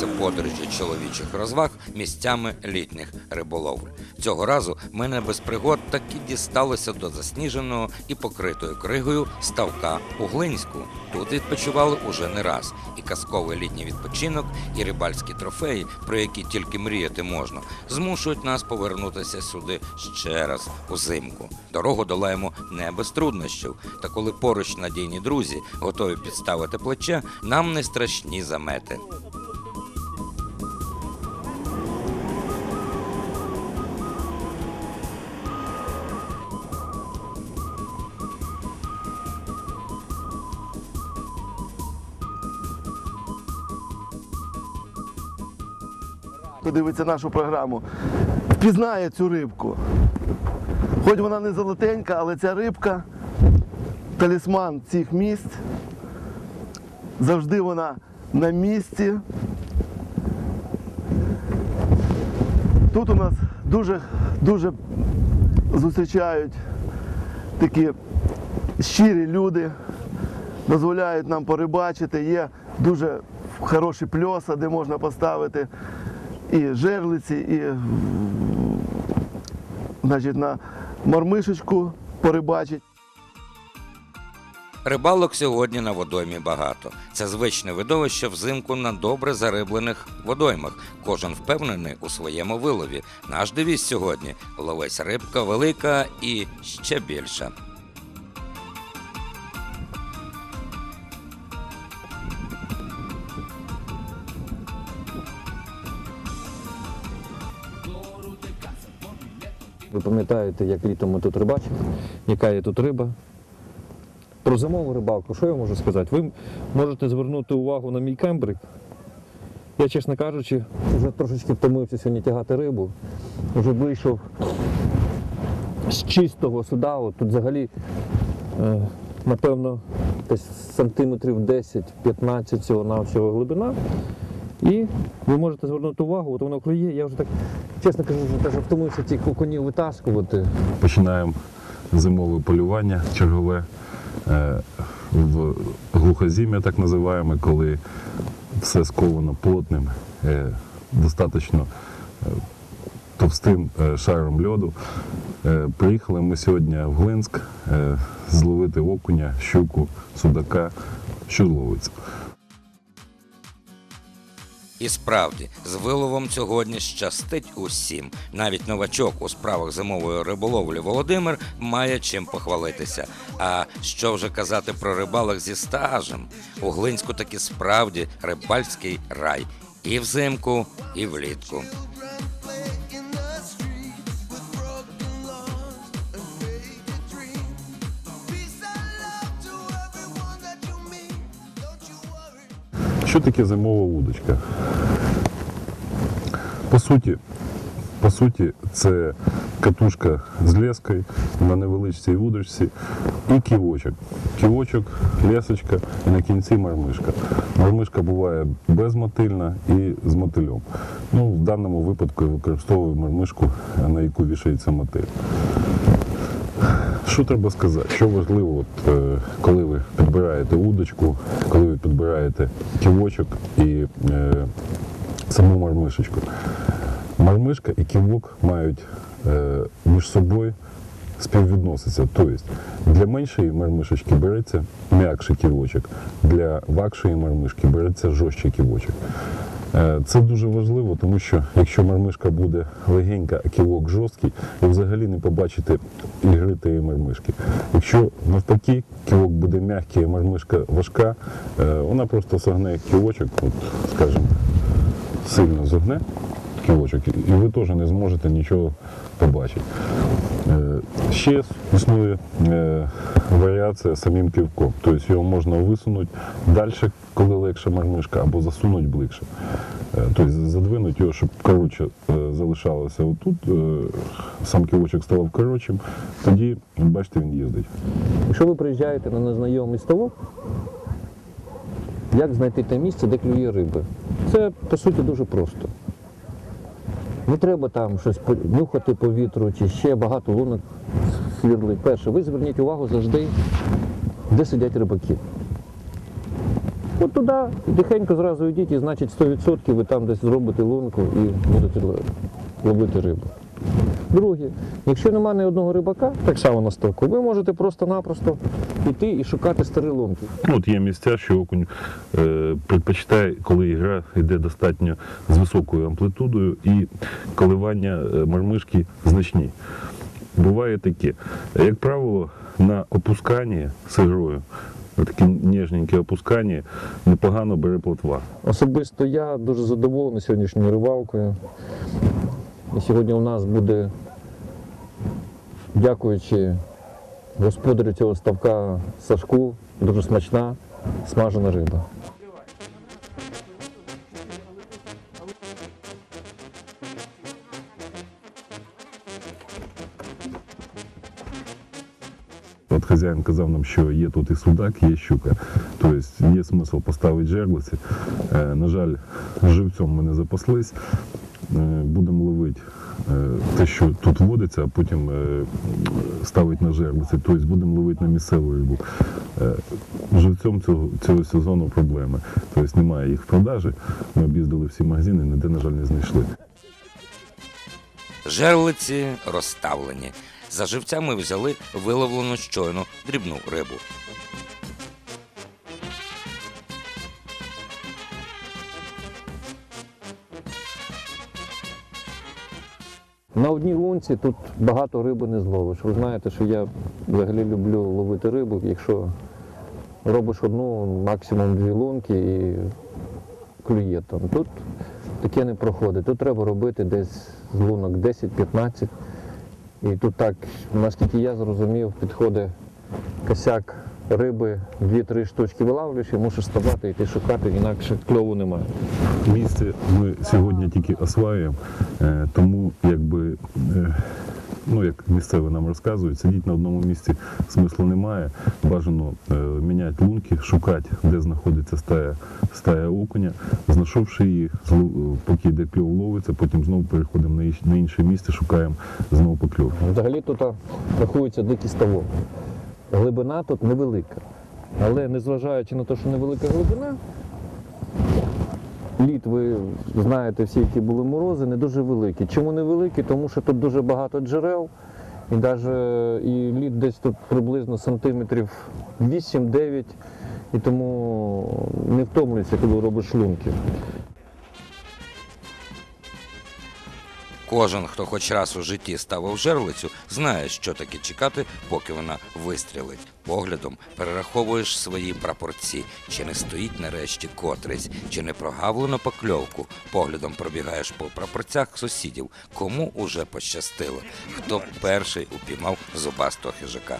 Продовжуються подорожі чоловічих розваг місцями літніх риболовль. Цього разу мене без пригод таки дісталося до засніженого і покритою кригою ставка у Глинську. Тут відпочивали уже не раз. І казковий літній відпочинок, і рибальські трофеї, про які тільки мріяти можна, змушують нас повернутися сюди ще раз узимку. Дорогу долаємо не без труднощів. Та коли поруч надійні друзі готові підставити плече, нам не страшні замети. Хто дивиться нашу програму, впізнає цю рибку. Хоч вона не золотенька, але ця рибка талісман цих місць. Завжди вона на місці. Тут у нас дуже, дуже зустрічають такі щирі люди, дозволяють нам порибачити. Є дуже хороші пльоса, де можна поставити і жерлиці, і значить, на мормишечку порибачить. Рибалок сьогодні на водоймі багато. Це звичне видовище взимку на добре зариблених водоймах. Кожен впевнений у своєму вилові. Наш девіз сьогодні ловись рибка велика і ще більша. Ви пам'ятаєте, як літом ми тут рибачили, яка є тут риба. Про зимову рибалку, що я можу сказати? Ви можете звернути увагу на мій кембрик. Я, чесно кажучи, вже трошечки втомився сьогодні тягати рибу. Вже вийшов з чистого суда. От тут взагалі, е, напевно, десь сантиметрів 10-15 цього навсього глибина. І ви можете звернути увагу, от воно клює. Я вже так, чесно кажу, вже теж втомився ці конів витаскувати. Починаємо зимове полювання чергове е, в глухозім'я, так називаємо, коли все сковано плотним, е, достатньо е, товстим шаром льоду. Приїхали ми сьогодні в Глинськ зловити окуня, щуку, судака, що ловиться. І справді, з виловом сьогодні щастить усім. Навіть новачок у справах зимової риболовлі Володимир має чим похвалитися. А що вже казати про рибалок зі стажем? У Глинську таки справді рибальський рай. І взимку, і влітку. Що таке зимова вудочка? По суті, по суті, це катушка з лескою на невеличкій вудочці і ківочок. Ківочок, лесочка і на кінці мармишка. Мармишка буває безмотильна і з мотилем. Ну, в даному випадку я використовую мармишку, на яку вішається мотиль. Що треба сказати? Що важливо, от, е, коли ви підбираєте удочку, коли ви підбираєте ківочок і е, саму мармишечку. Мармишка і ківок мають е, між собою співвідноситися. Тобто для меншої мармишечки береться м'якший ківочок, для вакшої мармишки береться жорсткий ківочок. Е, Це дуже важливо, тому що якщо мармишка буде легенька, а кілок жорсткий, ви взагалі не побачите ігри тієї мармишки. Якщо навпаки кілок буде м'який, а мармишка важка, е, вона просто согне кілочок, от, скажімо, сильно зогне кілочок, і ви теж не зможете нічого побачити. Е, Ще існує е, варіація самим ківком. Тобто його можна висунути далі, коли легша мармишка, або засунути ближче. Е, Тобто задвинути його, щоб коротше залишалося отут, сам ківочок ставав коротшим, тоді, бачите, він їздить. Якщо ви приїжджаєте на незнайомий ставок, як знайти те місце, де клює риби? Це по суті дуже просто. Не треба там щось нюхати по вітру чи ще багато лунок свірлить. Перше, ви зверніть увагу завжди, де сидять рибаки. От туди тихенько зразу йдіть, і значить 100% ви там десь зробите лунку і будете ловити рибу. Друге, якщо немає ні одного рибака, так само на ставку, ви можете просто-напросто йти і шукати старі. Ну, От є місця, що окунь е, предпочитає, коли гра йде достатньо з високою амплітудою і коливання е, мармишки значні. Буває таке. Як правило, на опусканні з ігрою, таке ніжненьке опускання, непогано бере плотва. Особисто я дуже задоволений сьогоднішньою рибалкою. І сьогодні у нас буде, дякуючи господарю цього ставка Сашку, дуже смачна смажена риба. От хазяїн казав нам, що є тут і судак, є щука. Тобто є смисл поставити жерлиці. Е, на жаль, живцем ми не запаслись. Е, будемо ловити е, те, що тут водиться, а потім е, ставити на жерлиці. Тобто будемо ловити на місцеву рибу. Е, живцем цього, цього сезону проблеми. Тобто немає їх в продажі. Ми об'їздили всі магазини, ніде, на жаль, не знайшли. Жерлиці розставлені. За живцями взяли виловлену щойно дрібну рибу. На одній лунці тут багато риби не зловиш. Ви знаєте, що я взагалі люблю ловити рибу, якщо робиш одну, максимум дві лунки і клює там. Тут таке не проходить. Тут треба робити десь з лунок 10-15. І тут так, наскільки я зрозумів, підходить косяк риби, 2-3 штучки вилавлюєш і мусиш ставати йти шукати, інакше кльову немає. Місце ми сьогодні тільки осваюємо, е, тому якби. е, Ну, як місцеві нам розказують, сидіти на одному місці смислу немає. Бажано е, міняти лунки, шукати, де знаходиться стая, стая окуня. Знайшовши її, злов- поки йде кльов ловиться, потім знову переходимо на, на інше місце, шукаємо знову покльов. Взагалі тут рахується дикий ставок. Глибина тут невелика. Але незважаючи на те, що невелика глибина, лід, ви знаєте, всі, які були морози, не дуже великі. Чому не? Тому що тут дуже багато джерел, і навіть і лід десь тут приблизно сантиметрів 8-9, і тому не втомлюється, коли робиш шлунки. Кожен, хто хоч раз у житті ставив жерлицю, знає, що таке чекати, поки вона вистрілить. Поглядом перераховуєш свої прапорці, чи не стоїть нарешті котрись, чи не прогавлено покльовку. Поглядом пробігаєш по прапорцях сусідів, кому уже пощастило, хто перший упіймав зубастого хижака.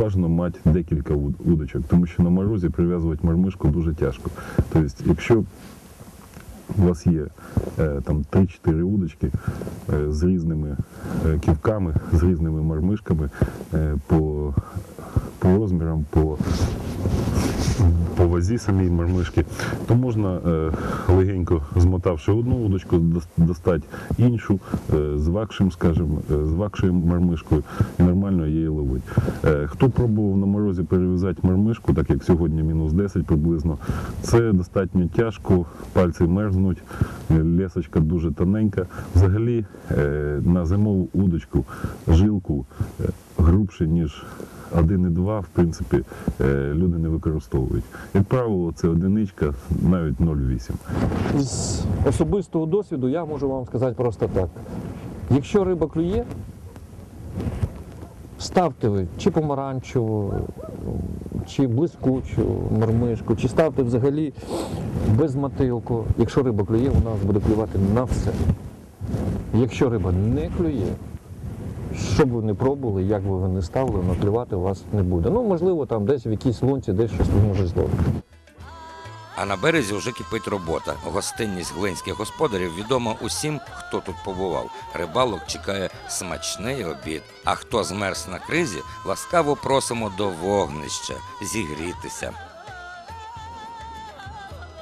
Бажано мати декілька удочок, тому що на морозі прив'язувати мармишку дуже тяжко. Тобто, якщо у вас є е, там 3-4 удочки е, з різними е, ківками, з різними мармишками по, по розмірам, по, по вазі самій мармишки, то можна е, легенько змотавши одну удочку, достати іншу е, з вакшим, скажімо, е, з вакшою мармишкою і нормально її ловити. Хто пробував на морозі перев'язати мармишку, так як сьогодні мінус 10 приблизно, це достатньо тяжко, пальці мерзнуть, лесочка дуже тоненька. Взагалі на зимову удочку жилку грубше, ніж 1,2, в принципі, е, люди не використовують. Як правило, це одиничка, навіть 0,8. З особистого досвіду я можу вам сказати просто так. Якщо риба клює, ставте ви чи помаранчеву, чи блискучу мормишку, чи ставте взагалі без мотилку. Якщо риба клює, у нас буде клювати на все. Якщо риба не клює, що б ви не пробували, як би ви не ставили, у вас не буде. Ну, можливо, там десь в якійсь лунці, десь щось може зловити. А на березі вже кипить робота. Гостинність глинських господарів відома усім, хто тут побував. Рибалок чекає смачний обід. А хто змерз на кризі, ласкаво просимо до вогнища зігрітися.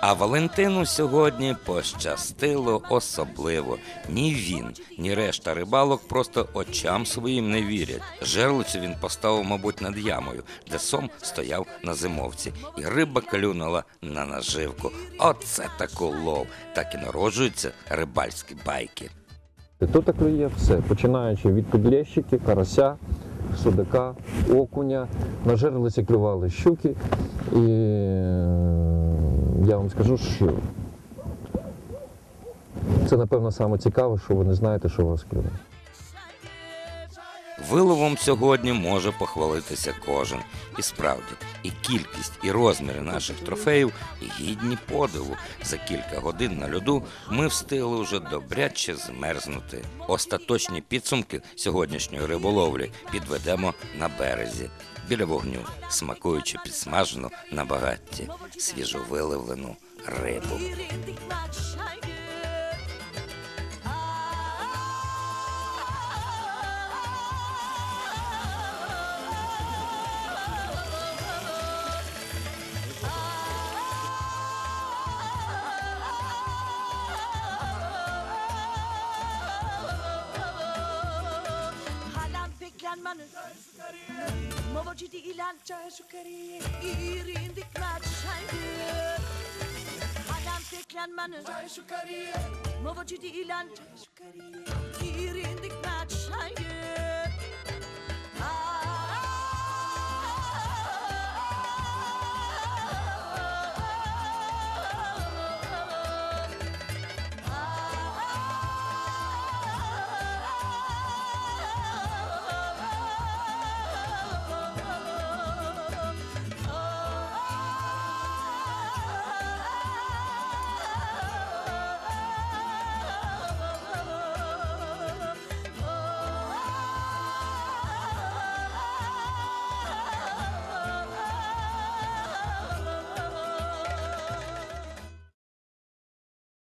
А Валентину сьогодні пощастило особливо. Ні він, ні решта рибалок просто очам своїм не вірять. Жерлицю він поставив, мабуть, над ямою, де сом стояв на зимовці, і риба клюнула на наживку. Оце так улов. Так і народжуються рибальські байки. Тут клює все, починаючи від підлещики, карася, судака, окуня. На жерлиці клювали щуки. І я вам скажу, що це, напевно, саме цікаве, що ви не знаєте, що вас клює. Виловом сьогодні може похвалитися кожен. І справді, і кількість, і розміри наших трофеїв гідні подиву. За кілька годин на льоду ми встигли вже добряче змерзнути. Остаточні підсумки сьогоднішньої риболовлі підведемо на березі. Біля вогню, смакуючи підсмажену на багатті свіжовиливлену рибу. Calcia, şukeri, irindik naçaydı Adam teklenmanı Çay şukeri Movo cidi ilan Çay şukeri